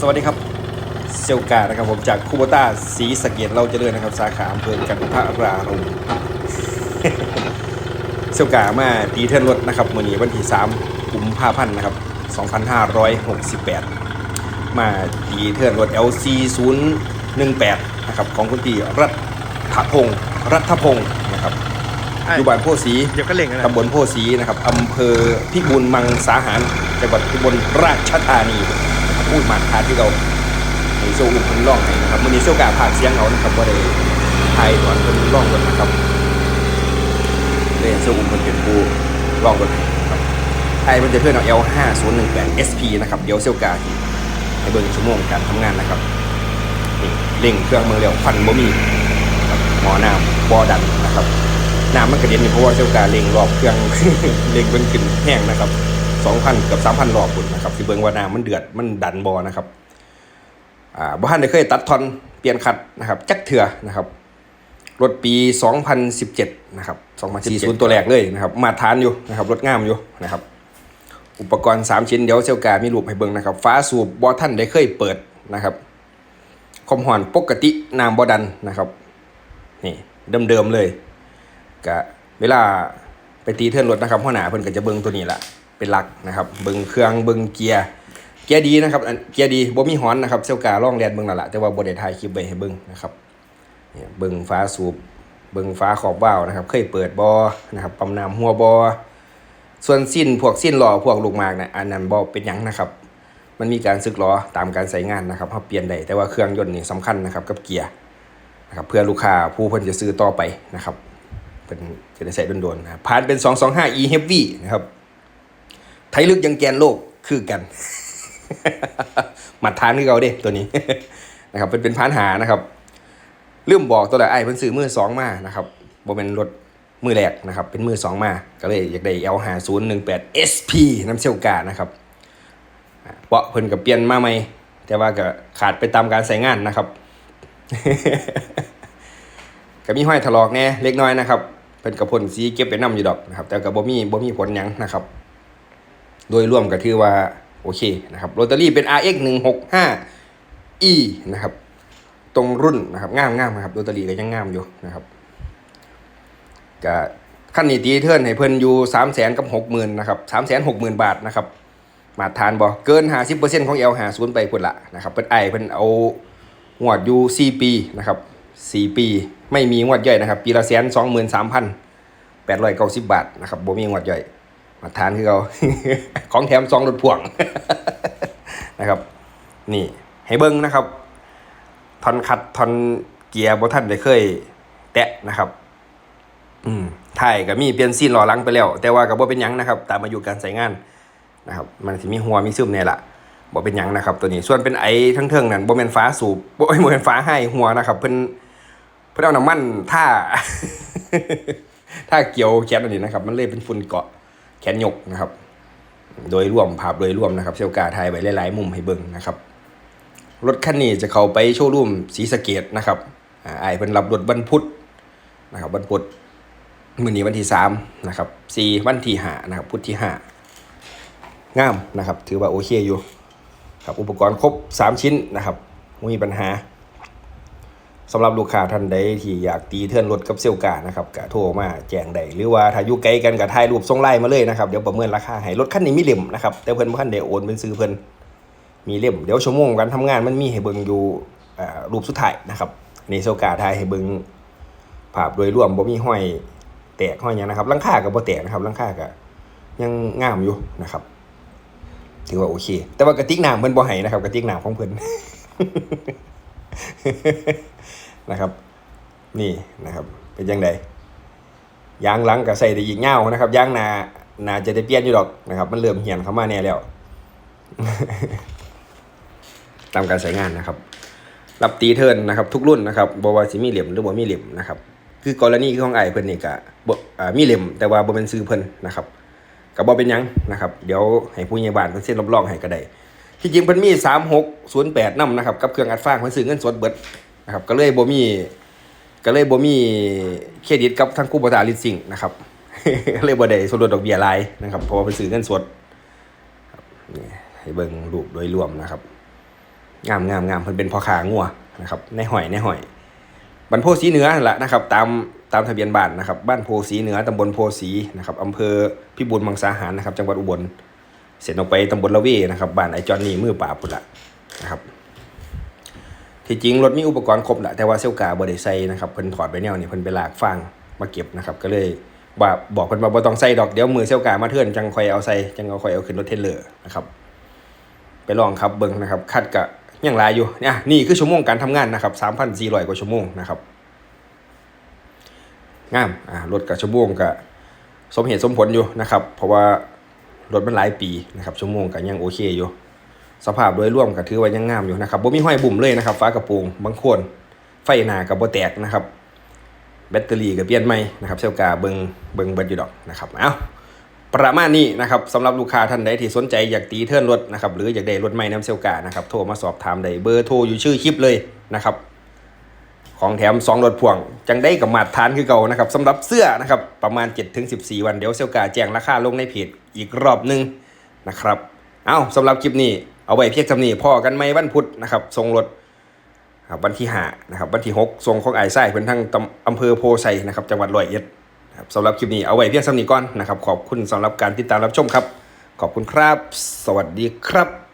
สวัสดีครับเซลกานะครับผมจากคูโบต้าสีสะเกตเราเจะเลื่อนนะครับ สาขาอำเภอกันทรารมเซลกามาตีเทิร์นรถนะครับมือนี้วันที่3กุมภาพันธ์นะครับ 2568 มาตีเทิร์นรถ LC 018นะครับของคุณพี่รัฐพงศ์รัฐพงศ์นะครับใช่อยู่บ้านโพสีเดี๋ยวก็เล่งกันนะตำบลโพสีนะครับอำเภอพิบูลมังสาหารจังหวัดพิบูลราชธานี พูดมาทาที่เราในโซ่อุ้มคนร้องให้นะครับวันนี้โซ่กาผ่ากเสียงเอานะครับว่าได้ไทยตอนคนร้องกันนะครับเลยโซ่อุ้มคนเป็นผู้ร้องกันให้นะครับไทยมันจะเพื่อนเอา L 5 0 1 8 SP นะครับเดี๋ยวเซลกาให้เบิ่งชั่วโมงการทำงานนะครับเร่งเครื่องมือเร็วควันบ่มีครับหมอน้ำบอดันนะครับน้ำมันกระเด็นเพราะว่าเจ้ากาเล็งรอบเครื่องเล็งมันขึ้นแห้งนะครับ 2,000กับ3,000รอบพุ่นนะครับสิเบิ่งว่าน้ำมันเดือดมันดันบอนะครับอ่าบ่ทันได้เคยตัดทอนเปลี่ยนคัดนะครับจักเถื่อนะครับรถปี 2017 นะครับ 2040 ตัวแรกเลยนะครับ มาตรฐานอยู่นะครับ รถงามอยู่นะครับ อุปกรณ์ 3 ชิ้นเดี๋ยวเซลกามีรูปให้เบิ่งนะครับ ฟ้าสูบบอท่านได้เคยเปิดนะครับ คอมหอนปกติน้ำบอดันนะครับ นี่เดิมๆเลยก็เวลาไปตีเทิร์นรถนะครับหัวหน้าเพิ่นก็จะเบิ่งตัวนี้ละ เป็นหลักนะครับเบิ่งเครื่องเบิ่งเกียร์เกียร์ดีนะครับเกียร์ดีบ่มีฮอนนะครับเซลกาล่องแลนเบิ่งและละแต่ว่าบ่ได้ถ่ายคลิปไว้ให้เบิ่งนะครับเนี่ยเบิ่งฟ้าสูบเบิ่งฟ้าขอบว่าวนะครับ เคยเปิดบ่นะครับปั๊มน้ำหัวบ่ส่วนสิ้นพวกสิ้นล้อพวกลูกหมากนะอันนั้นบ่เป็นยังนะครับ มันมีการซึกล้อตามการใช้งานนะครับเฮาเปลี่ยนได้แต่ว่าเครื่องยนต์นี่สำคัญนะครับกับเกียร์นะครับเพื่อลูกค้าผู้เพิ่นจะซื้อต่อไปนะครับเป็นจะได้ใส่โดนๆนะครับผ่านเป็น 225 e heavy นะครับ ไทยลึกยังแกนโลกคือกันมัดทานคือเขาเด้ตัวนี้นะครับเป็นเป็นพานหานะครับลืมบอกตัวละไอ้เพิ่นซื้อมือสองมานะครับบ่เป็นรถมือแรกนะครับ เป็นมือสองมา ก็เลยอยากได้ L 5 0 1 8 SP น้ำเซลกานะครับอ่าเบาะเพิ่นกับเปลี่ยนมาใหม่แต่ว่าก็ขาดไปตามการใส่งานนะครับก็มีห้อยถลอกแน่เล็กน้อยนะครับเป็นกระพ่นสีเก็บไปนํอยู่ดอกนะครับ แต่ก็บ่มีบ่มีผลยังนะครับ โดยรวมก็ถือว่าโอเคนะครับโรตารี่เป็น RX 165 E นะครับ ตรงรุ่นนะครับงามงามนะครับโรตารี่ก็ยังงามอยู่นะครับก็ขั้นนี้ตีเทิร์นให้เพิ่นอยู่3 0 0 0 0กับ60,000นะครับ3 6 0 0 0 0บาทนะครับมาทานบ่เกิน50%ของ L50 ไปพุ่นละนะครับเพิ่นไอเพิ่นเอางวดอยู่4ปีนะครับ4ปี ไม่มีงวดย่อยนะครับ ปีละแสนสองหมื่นสามพันแปดร้อยเก้าสิบบาทนะครับบ่มีงวดย่อย มาทานคือเขาของแถมซองรถพ่วงนะครับ นี่ให้เบิ้งนะครับทอนคัดทอนเกียร์บ่ท่านได้เคย แตะนะครับ อืมถ่ายก็มีเปลี่ยนซีนหล้อหลังไปแล้ว แต่ว่าก็บ่เป็นยังนะครับ ตามอายุการใช้งานนะครับ มันสิมีหัวมีซึมเนี่ยล่ะบ่เป็นยังนะครับ ตัวนี้ส่วนเป็นไอ้ทั้งเทิงนั่นบ่แม่นฟ้าสูบบ่บ่แม่นฟ้าให้หัวนะครับ เพิ่นเพิ่นเอาน้ำมันท่าท่าเกี่ยวแขนอันนี้นะครับ มันเลยเป็นฝุ่นเกาะ แขนยกนะครับ โดยรวมภาพโดยรวมนะครับเซลกาถ่ายไว้หลายๆมุมให้เบิ่งนะครับ รถคันนี้จะเข้าไปโชว์รูมศรีสเกดนะครับอาไอ้ายเพิ่นรับรถวันพุธนะครับวันพุธมือนี้วันที่สามนะครับสี่วันที่ห้านะครับพุธที่ห้างามนะครับ ถือว่าโอเคอยู่ครับอุปกรณ์ครบ 3 ชิ้นนะครับไม่มีปัญหา สำหรับลูกค้าท่านใดที่อยากตีเทิร์นรถกับเซลกานะครับก็โทรมาแจ้งได้หรือว่าถ้าอยู่ไกลกันก็ถ่ายรูปส่งไลน์มาเลยนะครับเดี๋ยวประเมินราคาให้รถคันนี้มีเล่มนะครับแต่เพิ่นบ่ทันได้โอนเป็นซื้อเพิ่นมีเล่มเดี๋ยวชั่วโมงการทำงานมันมีให้เบิ่งอยู่รูปสุดท้ายนะครับนี่เซลกาถ่ายให้เบิ่งภาพโดยรวมบ่มีห้อยแตกห้อยยังนะครับลังค่าก็บ่แตกนะครับลังค่าก็ยังงามอยู่นะครับถือว่าโอเค แต่ว่ากระติกน้ำเพิ่นบ่ให้นะครับกระติกน้ำของเพิ่น นะครับ นี่นะครับเป็นยังไงยางหลังก็ใส่ได้อีกเงานะครับยางหนาหนาจะได้เปลี่ยนอยู่ดอกนะครับ มันเริ่มเหี่ยนเข้ามาแน่แล้วตามการใช้งานนะครับ รับตีเทินนะครับ ทุกรุ่นนะครับบว่าสิมีเหลี่ยมหรือบ่มีเหลี่ยมนะครับ คือกรณีของไอเพิ่นนี่ก็บ่อ่ามีเหลี่ยมแต่ว่าบ่เป็นซื้อเพิ่นนะครับก็บ่เป็นยังนะครับ เดี๋ยวให้ผู้ใหญ่บ้านเพิ่นเซ็นรับรองให้ก็ได้ที่จริงเพิ่นมี3608นำนะครับ กับเครื่องอัดฟางเพิ่นซื้อเงินสดเบิด นะครับก็เลยบ่มีก็เลยบ่มีเครดิตกับทางคู่บริษัทลิสซิ่งนะครับก็เลยบ่ได้ส่วนลดดอกเบี้ยหลายนะครับเพราะว่าเพิ่นซื้อเงินสดนี่ให้เบิ่งรูปโดยรวมนะครับ งามงามงามเพิ่นเป็นพ่อค้างัวนะครับในหอยในหอยบ้านโพสีเหนือแหละนะครับ ตามตามทะเบียนบ้านนะครับ บ้านโพสีเหนือตำบลโพสีนะครับอำเภอพิบูลมังสาหารนะครับ จังหวัดอุบลเสร็จออกไปตำบลละเวนะครับบ้านไอจอนนี่มือป่าบพุ่นละนะครับ ที่จริงรถมีอุปกรณ์ครบแหละแต่ว่าเซลกาบ่ได้ใส่นะครับเพิ่นถอดไปแนวนี่เพิ่นไปลากฟางมาเก็บนะครับก็เลยว่าบอกเพิ่นว่าบ่ต้องใส่ดอกเดี๋ยวมือเซลกามาเทื่อนจังคอยเอาใส่จังเอาคอยเอาขึ้นรถเทเลอร์นะครับไปลองครับเบิ่งนะครับคัดกะยังหลายอยู่เนี่ยนี่คือชั่วโมงการทำงานนะครับ3,400 กว่าชั่วโมงนะครับงามอ่ารถกับชั่วโมงก็สมเหตุสมผลอยู่นะครับเพราะว่ารถมันหลายปีนะครับชั่วโมงก็ยังโอเคอยู่ สภาพโดยรวมก็ถือว่ายังงามอยู่นะครับบ่มีห้อยบุ่มเลยนะครับฟ้ากระโปรงบางคนไฟหน้าก็บ่แตกนะครับ แบตเตอรี่ก็เปลี่ยนใหม่นะครับเซลกาเบิงเบิงเบิดอยู่ดอกนะครับเอ้าประมาณนี้นะครับสำหรับลูกค้าท่านใดที่สนใจอยากตีเทิร์นรถนะครับหรืออยากได้รถใหม่น้ำเซลกานะครับโทรมาสอบถามได้เบอร์โทรอยู่ชื่อคลิปเลยนะครับของแถม2รถพ่วง จังได้กับมาตรฐานคือเก่านะครับสำหรับเสื้อนะครับประมาณ 7-14 วันเดี๋ยวเซลกาแจ้งราคาลงในเพจอีกรอบหนึงนะครับ เอ้าสำหรับคลิปนี้ เอาไว้เพียงจำนี้พอกันไหมวันพุธนะครับทรงรถครับวันที่หานะครับวันที่หกทรงของไอ้ไส้เป็นทั้งตำอำเภอโพไซนะครับจังหวัดร้อยเอ็ดนะครับสำหรับคลิปนี้เอาไว้เพียงสำนี้ก่อนนะครับขอบคุณสำหรับการติดตามรับชมครับ ขอบคุณครับ สวัสดีครับ